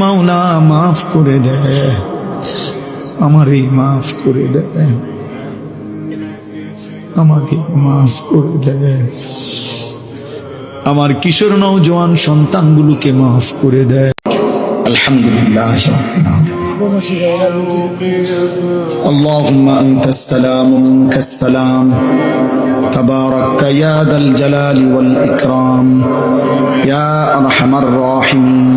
মাওলা মাফ করে দে আমারই মাফ করে দে আমাকে মাফ করে দে আমার কিশোর নৌজওয়ান সন্তানগুলোকে মাফ করে দেয় আলহামদুলিল্লাহ اللهم أنت السلام منك السلام تباركت يا ذا الجلال والإكرام يا أرحم الراحمين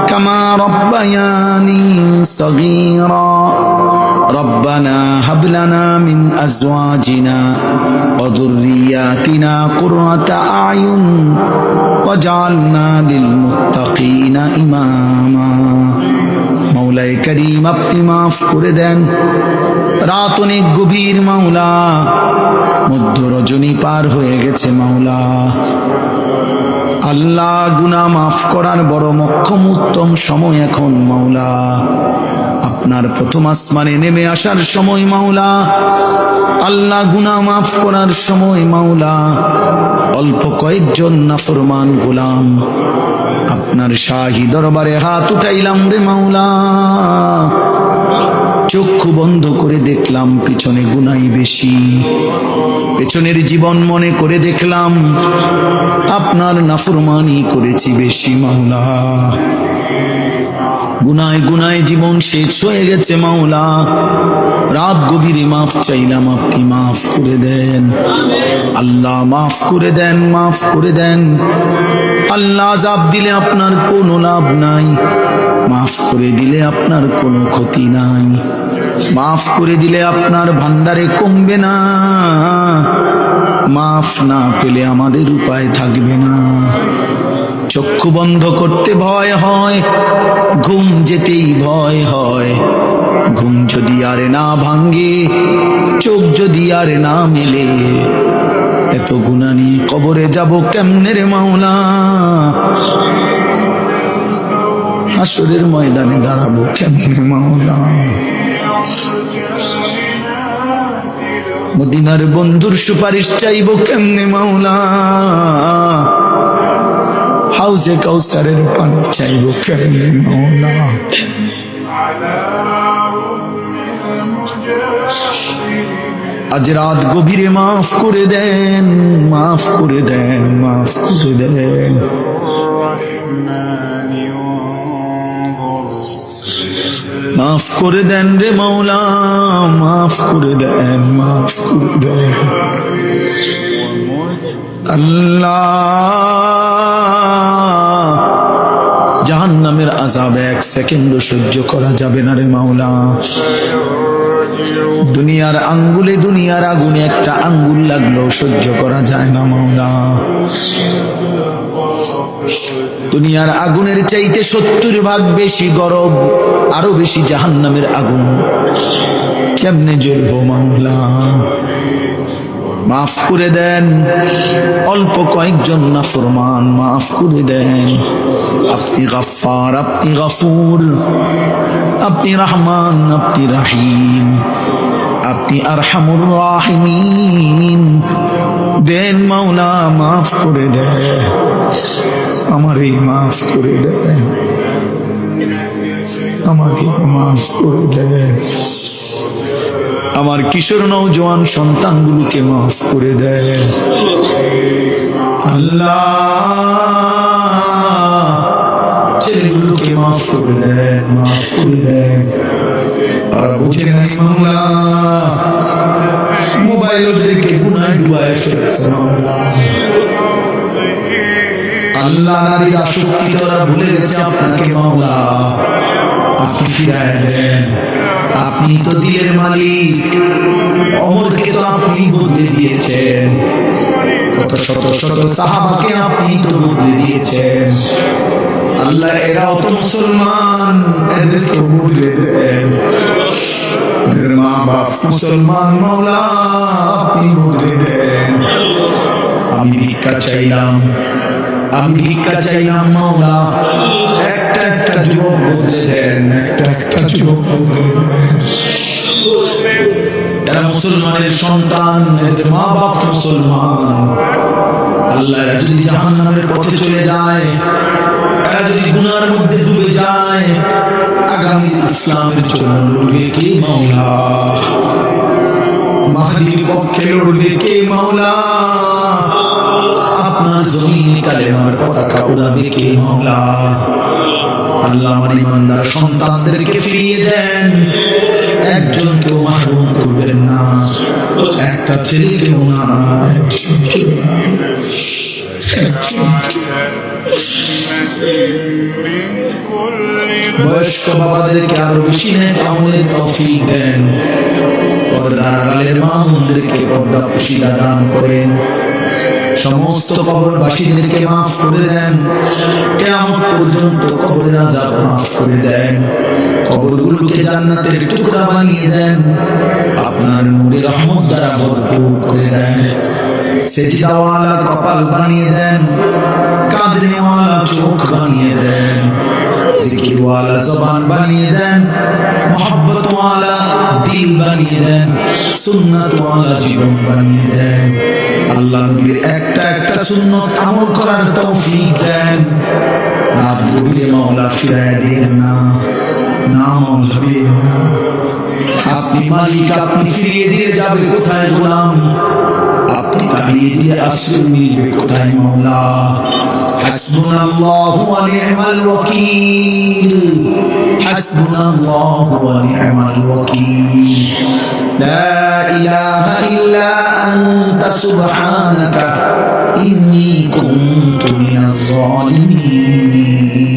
كما ربياني صغيرا ربنا هب لنا من أزواجنا وذرياتنا قرة أعين واجعلنا للمتقين إماما মাওলাই করিম আপনি মাফ করে দেন রাত অনেক গভীর মাওলা মধ্য রজনী পার হয়ে গেছে মাওলা আল্লাহ গুনা মাফ করার বড় মক্ষম উত্তম সময় এখন, মাওলা। আপনার প্রথম আসমানে নেমে আসার সময়, মাওলা। আল্লাহ গুনা মাফ করার সময়, মাওলা। অল্প কয়েকজন নাফরমান গোলাম। আপনার শাহী দরবারে হাত উঠাইলাম রে, মাওলা। বন্ধ করে দেখলাম পিছনে গুনাই বেশি। পেছনের জীবন মনে করে দেখলাম আপনার নাফরমানি করেছি বেশি মাওলা। গুনায় গুনায় জীবন শেষ হয়ে গেছে মাওলা। রাত গভীরে মাফ চাইলাম, আপনি মাফ করে দেন। আল্লাহ মাফ করে দেন, মাফ করে দেন। আল্লাহ আজাব দিলে আপনার কোনো লাভ নাই। মাফ করে দিলে আপনার কোনো ক্ষতি নাই। মাফ করে দিলে আপনার ভান্ডারে কমবে না। মাফ না পেলে আমাদের উপায় থাকবে না। চক্ষু বন্ধ করতে ভয় হয়, ঘুম যেতেই ভয় হয়। ঘুম যদি আর না ভাঙ্গে চোখ যদি আর না মেলে, এত গুণা নিয়ে কবরে যাব কেমনে রে মাওলা? হাসরের ময়দানে দাঁড়াবো কেমনে মাওলা? মদিনার বন্ধুর সুপারিশ চাইব কেমনে মাওলা? হাউসে কাউসারের পানি চাইব কেমনে মাওলা? আজ রাত গভীরে মাফ করে দেন, মাফ করে দেন, মাফ করে দেন। মাফ করে দেন রে মাওলা, মাফ করে দেন, মাফ করে দেন। আল্লাহ জাহান নামের আজাব এক সেকেন্ড সহ্য করা যাবে না রে মাওলা। দুনিয়ার আঙ্গুলে দুনিয়ার আগুনে একটা আঙ্গুল লাগল সহ্য করা যায় না মাওলা। দুনিয়ার আগুনের চাইতে সত্তর ভাগ বেশি গরম আরও বেশি জাহান নামের আগুন। কেমনে জ্বলবো মাওলা? মাফ করে দেন, অল্প কয়েকজন না ফরমান মাফ করে দেন। আপনি গাফার আপনি গাফুর, আপনি রহমান, আপনি রাহিম, আপনি আরহামুর রাহিমিন। দেন মাওলা, মাফ করে দেন আমারই মাফ করে দেয় আমাকে মাফ করে দেয় আমার কিশোর নৌজওয়ান সন্তানগুলোকে মাফ করে দেয় আল্লাহ। ছেলেগুলোকে মাফ করে দেন, মাফ করে দেন। আর বুঝে নাই মামলা মোবাইল ওদেরকে গুনায় ডুবায় ফেলছে মামলা আল্লাহ নারীর আসক্তি তোরা ভুলে গেছে আপনাকে মামলা আপনি ফিরায় দেন। আপনি তো দিলের মালিক। অমরকে তো আপনি বদলে দিয়েছেন। কত শত শত সাহাবাকে আপনি তো বদলে দিয়েছেন। আল্লাহ এরাও তো মুসলমান। এদেরকে বদলে দেন এদের মা বাপ মুসলমান মৌলা আপনি বদলে দেন আমি ভিক্ষা চাইলাম, আমি ভিক্ষা চাইলাম, মাওলা। একটা একটা যুবক বদলে দেন একটা একটা যুবক বদলে দেন এরা মুসলমানের সন্তান, এদের মা বাপ মুসলমান। আল্লাহ যদি জাহান জাহান্নামের পথে চলে যায় এরা যদি গুনার মধ্যে ডুবে যায়, আগামী ইসলামের জন্য লড়বে কে মাওলা? মাহাদির পক্ষে লড়বে কে মাওলা? আপনার জমিনে কালেমার পতাকা উড়াবে কে মাওলা? আল্লাহ আমার ইমানদার সন্তানদেরকে ফিরিয়ে দেন। একজনকেও মাহরুম করবেন না, একটা ছেলেকেও না একজনকেও না। বয়স্ক বাবাদেরকে আরও বেশি নেক আমলের তৌফিক দেন। পর্দার মা বোনদেরকে পর্দা পুশিদা দান করেন। সমস্ত কবরবাসীদেরকে মাফ করে দেন। কেমন পর্যন্ত কবরের আজাব মাফ করে দেন। কবরগুলোকে জান্নাতের টুকরা বানিয়ে দেন। আপনার নূরে রহমত দ্বারা ভরপুর করে দেন। সেজিদাওয়ালা কপাল বানিয়ে দেন, কাঁদনেওয়ালা চোখ বানিয়ে দেন, জিকিরওয়ালা জবান বানিয়ে দেন, মোহাব্বতওয়ালা দিল বানিয়ে দেন, সুন্নাতওয়ালা জীবন বানিয়ে দেন। আল্লাহ নবীর একটা একটা সুন্নত আমল করার তৌফিক দেন। রাত গভীরে মাওলা ফিরায় দিয়েন না না মাওলা আপনি মালিক, আপনি ফিরিয়ে দিয়ে যাবে কোথায় গোলাম? عبد الحميد الأسلمي بك رحمه حسبنا الله ونعم الوكيل. حسبنا الله ونعم الوكيل. لا إله إلا أنت سبحانك إني كنت من الظالمين.